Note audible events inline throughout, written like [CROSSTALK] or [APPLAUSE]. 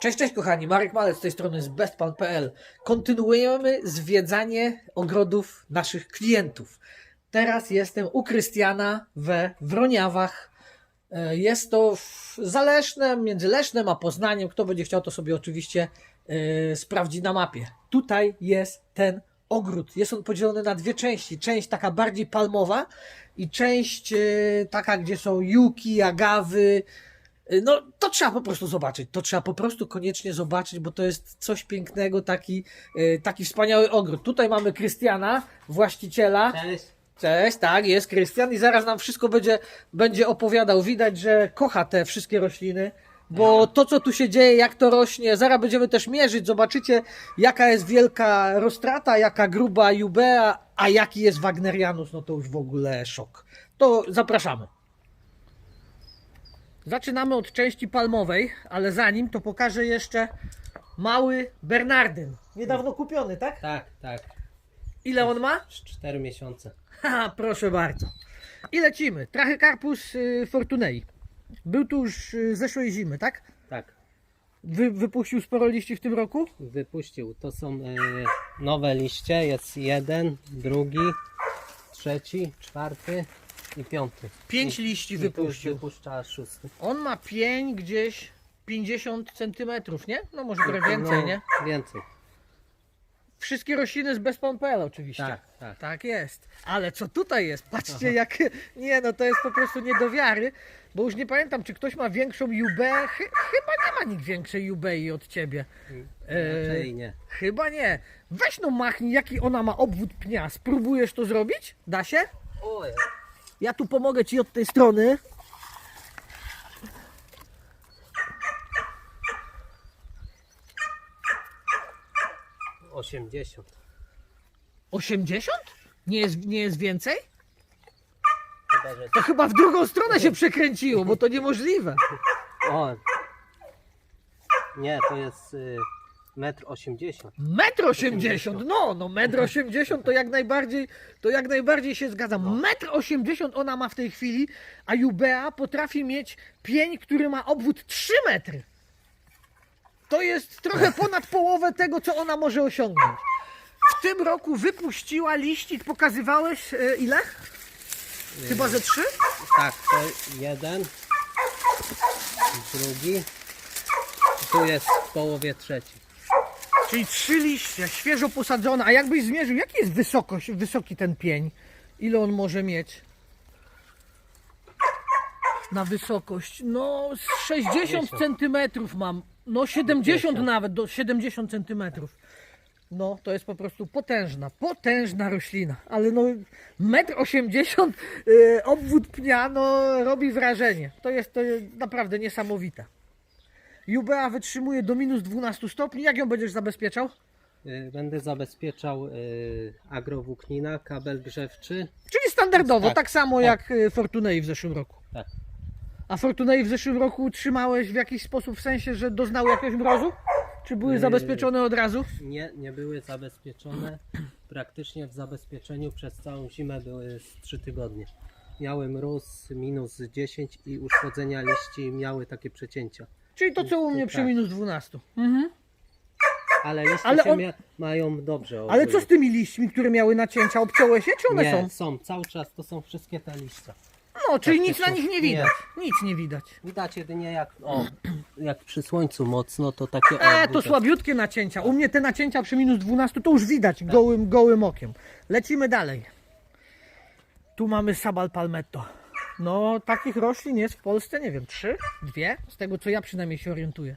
Cześć, cześć kochani, Marek Malec z tej strony z bestpan.pl. Kontynuujemy zwiedzanie ogrodów naszych klientów. Teraz jestem u Krystiana we Wroniawach. E, Jest to w Zalesznem, między Lesznem a Poznaniem. Kto będzie chciał, to sobie oczywiście e, sprawdzi na mapie. Tutaj jest ten ogród. Jest on podzielony na dwie części. Część taka bardziej palmowa i część e, taka, gdzie są juki, agawy, no, to trzeba po prostu zobaczyć. To trzeba po prostu koniecznie zobaczyć, bo to jest coś pięknego, taki, e, taki wspaniały ogród. Tutaj mamy Krystiana, właściciela. Cześć. Cześć, tak, jest Krystian i zaraz nam wszystko będzie, będzie opowiadał. Widać, że kocha te wszystkie rośliny, bo to, co tu się dzieje, jak to rośnie, zaraz będziemy też mierzyć. Zobaczycie, jaka jest wielka roztrata, jaka gruba jubea, a jaki jest Wagnerianus, no to już w ogóle szok. To zapraszamy. Zaczynamy od części palmowej, ale zanim to pokażę jeszcze mały Bernardyn. Niedawno kupiony, tak? Tak, tak. Ile on ma? 4 miesiące. [LAUGHS] Haha, proszę bardzo. I lecimy. Trachycarpus y, fortunei. Był tu już y, zeszłej zimy, tak? Tak. Wy, wypuścił sporo liści w tym roku? Wypuścił. To są e, nowe liście. Jest jeden, drugi, trzeci, czwarty i piąty. Pięć I- liści wypuścił. wypuszcza szósty. On ma pień gdzieś 50 centymetrów, nie? No może trochę więcej, No, nie? Więcej. Wszystkie rośliny z bezpon.pl oczywiście. Tak, tak. Tak jest. Ale co tutaj jest? Patrzcie jak... Nie no, to jest po prostu nie do wiary, bo już nie pamiętam, czy ktoś ma większą jubę. Chy, chyba nie ma nikt większej jubei od ciebie. E, Raczej nie. Chyba nie. Weź no machnij, jaki ona ma obwód pnia. Spróbujesz to zrobić? Da się? Oj, Ja tu pomogę ci od tej strony. osiemdziesiąt. 80? Nie jest, nie jest więcej? Chyba, że... To chyba w drugą stronę się [LAUGHS] przekręciło, bo to niemożliwe. O. Nie, to jest y, metr osiemdziesiąt. Metr 80, no, no metr 80 to jak najbardziej, to jak najbardziej się zgadzam. Metr 80 ona ma w tej chwili, a Jubea potrafi mieć pień, który ma obwód 3 metry. To jest trochę [LAUGHS] ponad połowę tego, co ona może osiągnąć. W tym roku wypuściła liści, pokazywałeś e, ile? Chyba ze 3? Tak, to jeden, drugi. Tu jest w połowie trzeci. Czyli trzy liście, świeżo posadzone. A jakbyś zmierzył, jaki jest wysokość, wysoki ten pień? Ile on może mieć? Na wysokość? No, z 60 60. centymetrów mam. No, 70 nawet, do 70 centymetrów. No, to jest po prostu potężna, potężna roślina. Ale no, 1,80 m yy, obwód pnia, no, robi wrażenie. To jest, to jest naprawdę niesamowite. Jubea wytrzymuje do minus 12 stopni. Jak ją będziesz zabezpieczał? Y, Będę zabezpieczał y, agrowłóknina, kabel grzewczy. Czyli standardowo, tak, Tak, samo tak. jak y, Fortunei w zeszłym roku. Tak. A Fortunei w zeszłym roku trzymałeś w jakiś sposób, w sensie, że doznały jakiegoś mrozu? Czy były Yy. zabezpieczone od razu? Nie, nie były zabezpieczone. Praktycznie w zabezpieczeniu przez całą zimę były z 3 tygodnie. Miały mróz minus 10 i uszkodzenia liści miały takie przecięcia. Czyli to co u mnie przy Tak. minus 12. Mhm. Ale liście Ale się on- mia- mają dobrze. Ale ogólnie. co z tymi liśćmi, które miały nacięcia? Obciąłeś je, czy one Nie, są? są cały czas, to są wszystkie te liście. No, czyli Tak, nic na są- nich nie nie. widać. Nic nie widać. Widać jedynie jak, o, jak przy słońcu mocno, to takie... o, E, to widać. słabiutkie nacięcia. U mnie te nacięcia przy minus 12 to już widać gołym, gołym okiem. Lecimy dalej. Tu mamy Sabal Palmetto. No, takich roślin jest w Polsce, nie wiem, trzy, dwie, z tego co ja przynajmniej się orientuję.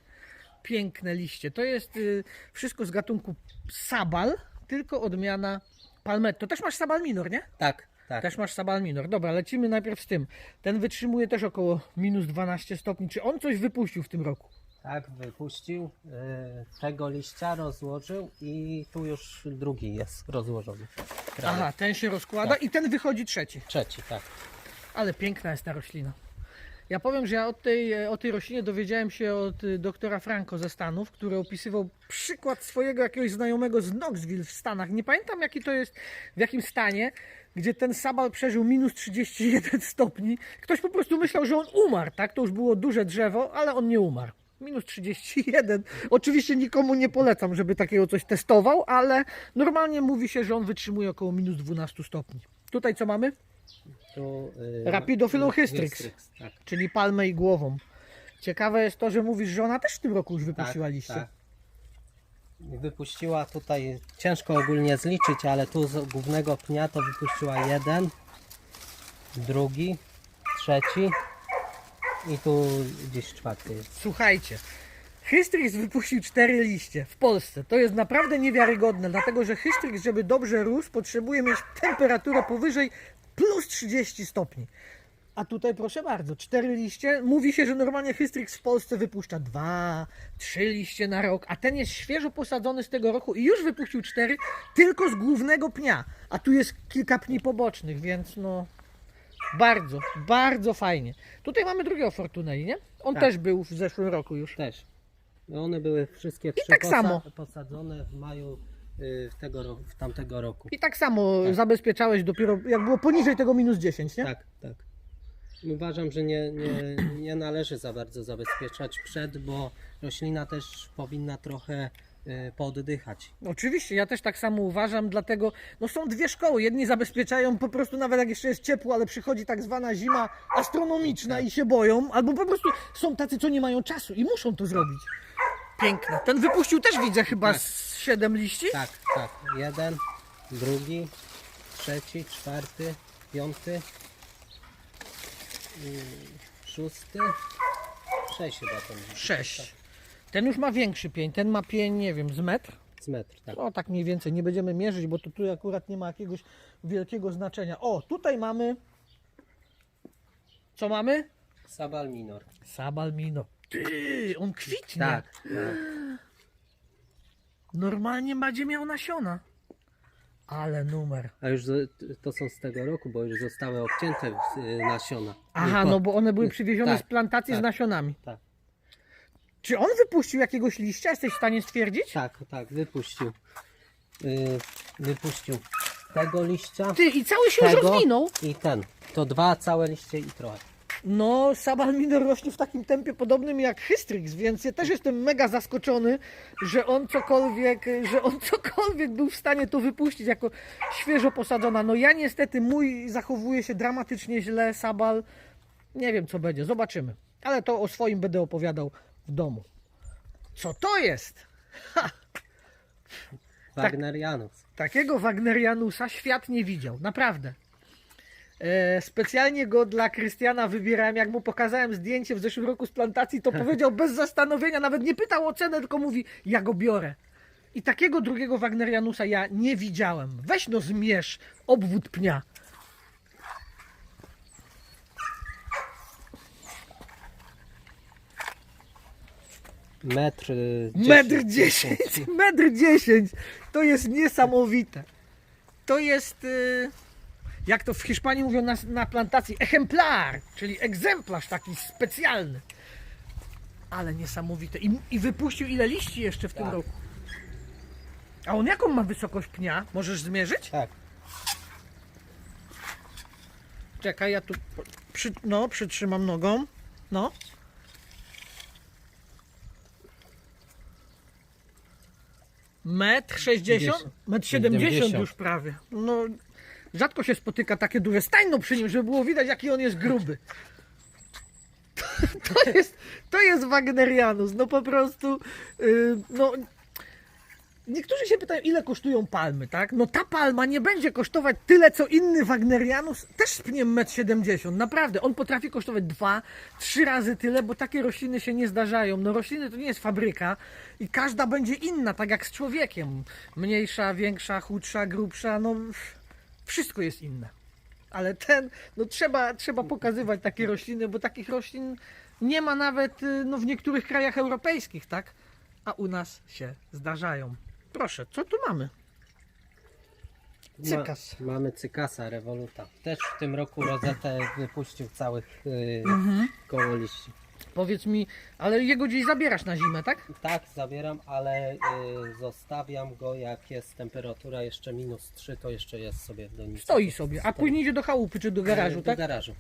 Piękne liście. To jest y, wszystko z gatunku Sabal, tylko odmiana Palmetto. Też masz Sabal Minor, nie? Tak, tak. Też masz Sabal Minor. Dobra, lecimy najpierw z tym. Ten wytrzymuje też około minus 12 stopni. Czy on coś wypuścił w tym roku? Tak, wypuścił. y, tego liścia rozłożył i tu już drugi jest rozłożony. Aha, ten się rozkłada Tak. i ten wychodzi trzeci. Trzeci, tak. Ale piękna jest ta roślina. Ja powiem, że ja od tej, o tej roślinie dowiedziałem się od y, doktora Franco ze Stanów, który opisywał przykład swojego jakiegoś znajomego z Knoxville w Stanach. Nie pamiętam jaki to jest, w jakim stanie, gdzie ten sabal przeżył minus 31 stopni. Ktoś po prostu myślał, że on umarł, tak? To już było duże drzewo, ale on nie umarł. Minus 31. Oczywiście nikomu nie polecam, żeby takiego coś testował, ale normalnie mówi się, że on wytrzymuje około minus 12 stopni. Tutaj co mamy? Tu, y, y, hystrix. Tak, Czyli palmę i głową. Ciekawe jest to, że mówisz, że ona też w tym roku już wypuściła tak, liście. tak. Wypuściła tutaj, ciężko ogólnie zliczyć, ale tu z głównego pnia to wypuściła jeden, drugi, trzeci i tu gdzieś czwarty jest. Słuchajcie, Hystrix wypuścił cztery liście w Polsce. To jest naprawdę niewiarygodne, dlatego że Hystrix, żeby dobrze rósł, potrzebuje mieć temperaturę powyżej plus 30 stopni. A tutaj proszę bardzo, cztery liście. Mówi się, że normalnie Hystrix w Polsce wypuszcza dwa, trzy liście na rok, a ten jest świeżo posadzony z tego roku i już wypuścił cztery tylko z głównego pnia. A tu jest kilka pni pobocznych, więc no bardzo, bardzo fajnie. Tutaj mamy drugiego Fortunei, nie? On Tak. też był w zeszłym roku już. Też. No one były wszystkie trzy tak samo. posadzone w maju y, w tego w tamtego roku. I tak samo Tak. zabezpieczałeś dopiero, jak było poniżej tego minus 10, nie? Tak, tak. Uważam, że nie, nie, nie należy za bardzo zabezpieczać przed, bo roślina też powinna trochę y, pooddychać. Oczywiście, ja też tak samo uważam, dlatego no są dwie szkoły. Jedni zabezpieczają po prostu nawet jak jeszcze jest ciepło, ale przychodzi tak zwana zima astronomiczna Tak. i się boją, albo po prostu są tacy, co nie mają czasu i muszą to zrobić. Piękne. Ten wypuścił też widzę chyba Tak. z 7 liści. Tak, tak. Jeden, drugi, trzeci, czwarty, piąty, y, szósty, sześć chyba ten. Sześć. Ten już ma większy pień, ten ma pień, nie wiem, z metr. Z metr, tak. O, tak mniej więcej, nie będziemy mierzyć, bo to tu akurat nie ma jakiegoś wielkiego znaczenia. O, tutaj mamy. Co mamy? Sabal minor. Sabalmino. Ty, on kwitnie. Tak, tak. Normalnie będzie miał nasiona. Ale numer. A już z- to są z tego roku, bo już zostały obcięte y, nasiona. Aha, no bo one były przywiezione Tak, z plantacji z tak. nasionami. Tak. Czy on wypuścił jakiegoś liścia? Jesteś w stanie stwierdzić? Tak, tak, wypuścił. Y, wypuścił tego liścia Ty, i cały się już Tego? rozwinął. i ten. To dwa całe liście i trochę. No, Sabalmino rośnie w takim tempie podobnym jak Hystrix, więc ja też jestem mega zaskoczony, że on cokolwiek, że on cokolwiek był w stanie to wypuścić jako świeżo posadzona. No ja niestety, mój zachowuje się dramatycznie źle, Sabal. Nie wiem co będzie, zobaczymy. Ale to o swoim będę opowiadał w domu. Co to jest? Wagnerianus. Takiego Wagnerianusa świat nie widział, naprawdę. E, specjalnie go dla Krystiana wybierałem. Jak mu pokazałem zdjęcie w zeszłym roku z plantacji, to [LAUGHS] powiedział bez zastanowienia, nawet nie pytał o cenę, tylko mówi: Ja go biorę. I takiego drugiego Wagnerianusa ja nie widziałem. Weź no zmierz obwód pnia. Metr y, Metr 10. dziesięć, metr dziesięć. To jest niesamowite. To jest, y, jak to w Hiszpanii mówią na, na plantacji, ejemplar, czyli egzemplarz taki specjalny. Ale niesamowite. I, I wypuścił ile liści jeszcze w tym Tak. roku? A on jaką ma wysokość pnia? Możesz zmierzyć? Tak. Czekaj, ja tu przy, no, przytrzymam nogą. No. Metr sześćdziesiąt? Metr siedemdziesiąt Siedemdziesiąt. już prawie. No, rzadko się spotyka takie duże. Stań no przy nim, żeby było widać, jaki on jest gruby. To, to jest, to jest Wagnerianus. No po prostu, yy, no... Niektórzy się pytają, ile kosztują palmy, tak? No ta palma nie będzie kosztować tyle, co inny Wagnerianus, też z pniem 1,70 m. Naprawdę, on potrafi kosztować dwa, trzy razy tyle, bo takie rośliny się nie zdarzają. No rośliny to nie jest fabryka i każda będzie inna, tak jak z człowiekiem. Mniejsza, większa, chudsza, grubsza, no wszystko jest inne. Ale ten, no trzeba, trzeba pokazywać takie rośliny, bo takich roślin nie ma nawet y, no, w niektórych krajach europejskich, tak? A u nas się zdarzają. Proszę, co tu mamy? Cykas. Ma, mamy cykasa rewoluta. Też w tym roku rozetę wypuścił całych y, Mhm. koło liści. Powiedz mi, ale jego gdzieś zabierasz na zimę, tak? Tak, zabieram, ale y, zostawiam go jak jest temperatura jeszcze minus 3, to jeszcze jest sobie w donicy. Stoi sobie, a Stoi. później idzie do chałupy czy do garażu, do tak? garażu.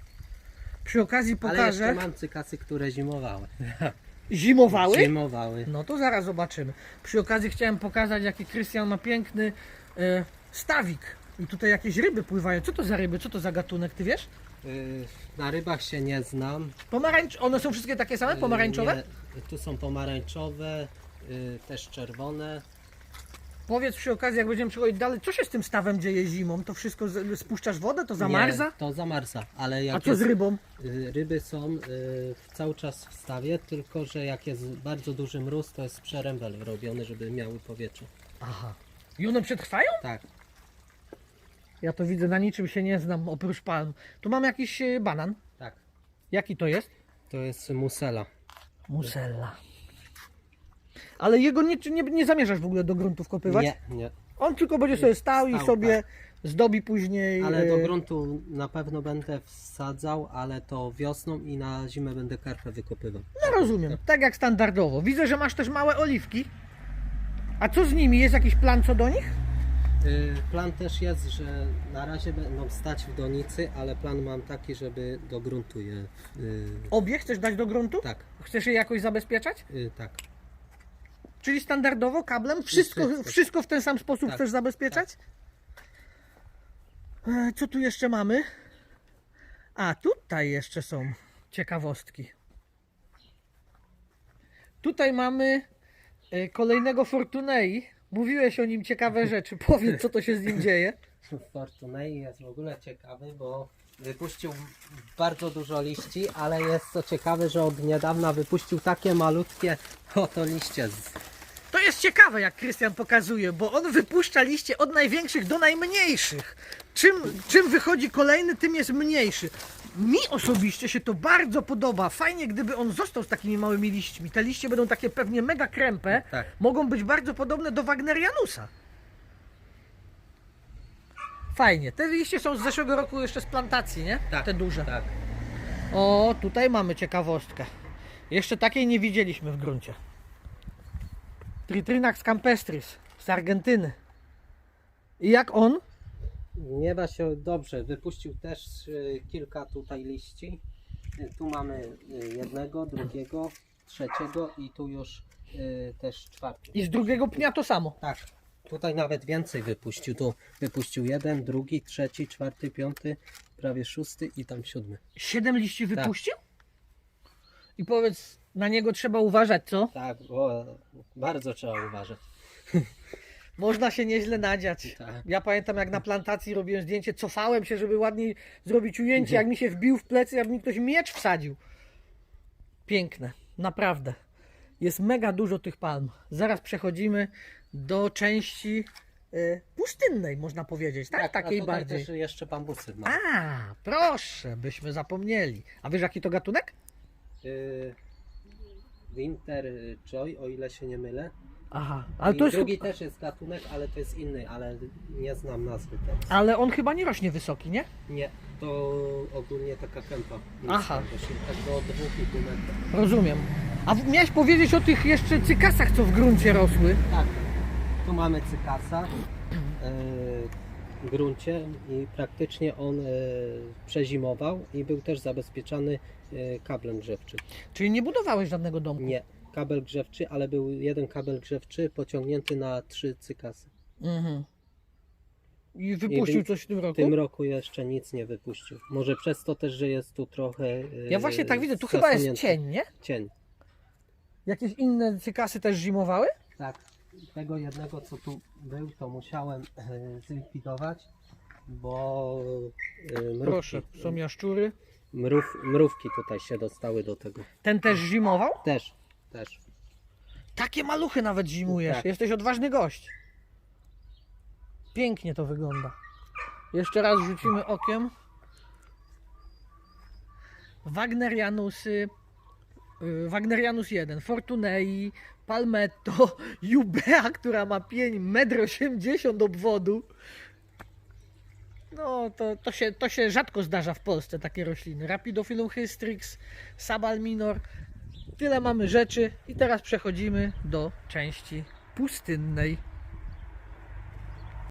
Przy okazji Ale jeszcze pokażę. mam cykasy, które zimowały. [LAUGHS] Zimowały? Zimowały. No to zaraz zobaczymy. Przy okazji chciałem pokazać, jaki Krystian ma piękny e, stawik. I tutaj jakieś ryby pływają. Co to za ryby? Co to za gatunek, ty wiesz? Y, Na rybach się nie znam. Pomarańcz... One są wszystkie takie same? Y, Pomarańczowe? Nie, tu są pomarańczowe, y, też czerwone. Powiedz przy okazji, jak będziemy przechodzić dalej, co się z tym stawem dzieje zimą? To wszystko z, spuszczasz wodę? To zamarza? Nie, to zamarza, ale jak A co z jest, rybą? y, ryby są y, cały czas w stawie, tylko że jak jest bardzo duży mróz, to jest przerębel robiony, żeby miały powietrze. Aha. I one przetrwają? Tak, Ja to widzę, na niczym się nie znam, oprócz palm. Tu mam jakiś e, banan. tak. Jaki to jest? To jest musela. Musella. Ale jego nie, nie, nie zamierzasz w ogóle do gruntu wkopywać? Nie, nie. On tylko będzie sobie stał, i Stał, sobie zdobi później. Ale do e, gruntu na pewno będę wsadzał, ale to wiosną i na zimę będę karpę wykopywał. No rozumiem, tak jak standardowo. Widzę, że masz też małe oliwki. A co z nimi? Jest jakiś plan co do nich? Y, Plan też jest, że na razie będą stać w donicy, ale plan mam taki, żeby do gruntu je. y, Obie chcesz dać do gruntu? Tak, Chcesz je jakoś zabezpieczać? y, tak. Czyli standardowo, kablem? Wszystko, Wszystko. wszystko w ten sam sposób Tak, chcesz zabezpieczać? E, Co tu jeszcze mamy? A, tutaj jeszcze są ciekawostki. Tutaj mamy e, kolejnego Fortunei. Mówiłeś o nim ciekawe rzeczy. [LAUGHS] Powiedz, co to się z nim dzieje. [LAUGHS] Fortunei jest w ogóle ciekawy, bo wypuścił bardzo dużo liści, ale jest to ciekawe, że od niedawna wypuścił takie malutkie [LAUGHS] oto liście. Z... To jest ciekawe, jak Krystian pokazuje, bo on wypuszcza liście od największych do najmniejszych. Czym, czym wychodzi kolejny, tym jest mniejszy. Mi osobiście się to bardzo podoba. Fajnie, gdyby on został z takimi małymi liśćmi. Te liście będą takie pewnie mega krępe. Tak. Mogą być bardzo podobne do Wagnerianusa. Fajnie. Te liście są z zeszłego roku jeszcze z plantacji, nie? Tak, Te duże. Tak. O, tutaj mamy ciekawostkę. Jeszcze takiej nie widzieliśmy w gruncie. Tritrinax campestris z Argentyny. I jak on? Miewa się dobrze. Wypuścił też y, kilka tutaj liści. Y, Tu mamy y, jednego, drugiego, trzeciego i tu już też czwarty. I z drugiego pnia to samo. Tak. Tutaj nawet więcej wypuścił. Tu wypuścił jeden, drugi, trzeci, czwarty, piąty, prawie szósty i tam siódmy. Siedem liści Tak. wypuścił? I powiedz, na niego trzeba uważać, co? Tak, bo bardzo trzeba uważać. [LAUGHS] Można się nieźle nadziać. Tak. Ja pamiętam, jak na plantacji robiłem zdjęcie, cofałem się, żeby ładniej zrobić ujęcie. Jak mi się wbił w plecy, jak mi ktoś miecz wsadził. Piękne, naprawdę. Jest mega dużo tych palm. Zaraz przechodzimy do części y, pustynnej, można powiedzieć, tak? a Takiej tutaj bardziej. też jeszcze bambusy ma. A, proszę, byśmy zapomnieli. A wiesz, jaki to gatunek? Y, Winter Joy, o ile się nie mylę. Aha, ale I to jest. drugi też jest gatunek, ale to jest inny, ale nie znam nazwy teraz. Ale on chyba nie rośnie wysoki, nie? Nie, to ogólnie taka kępa. Aha. Właśnie, tak do 2,5 metra. Rozumiem. A w- miałeś powiedzieć o tych jeszcze cykasach, co w gruncie rosły. Tak, tu mamy cykasa e, w gruncie i praktycznie on e, przezimował i był też zabezpieczany e, kablem grzewczym. Czyli nie budowałeś żadnego domku. Nie, kabel grzewczy, ale był jeden kabel grzewczy pociągnięty na trzy cykasy. Mhm. I wypuścił I coś w tym W roku? tym roku jeszcze nic nie wypuścił. Może przez to też, że jest tu trochę. e, Ja właśnie tak widzę, tu chyba jest cień, nie? Cień. Jakieś inne cykasy też zimowały? Tak, tego jednego co tu był, to musiałem e, zlikwidować, bo mrówki, Proszę, są jaszczury. mrów, mrówki tutaj się dostały do tego. Ten też zimował? Też, też. Takie maluchy nawet zimujesz. Tak. Jesteś odważny gość. Pięknie to wygląda. Jeszcze raz rzucimy okiem. Wagnerianusy. y, Wagnerianus 1, Fortunei, Palmetto, [LAUGHS] Jubea, która ma pień 1,80 m obwodu. No, to, to, się, to się rzadko zdarza w Polsce, takie rośliny. Rapidophyllum hystrix, Sabal minor. Tyle mamy rzeczy i teraz przechodzimy do części pustynnej.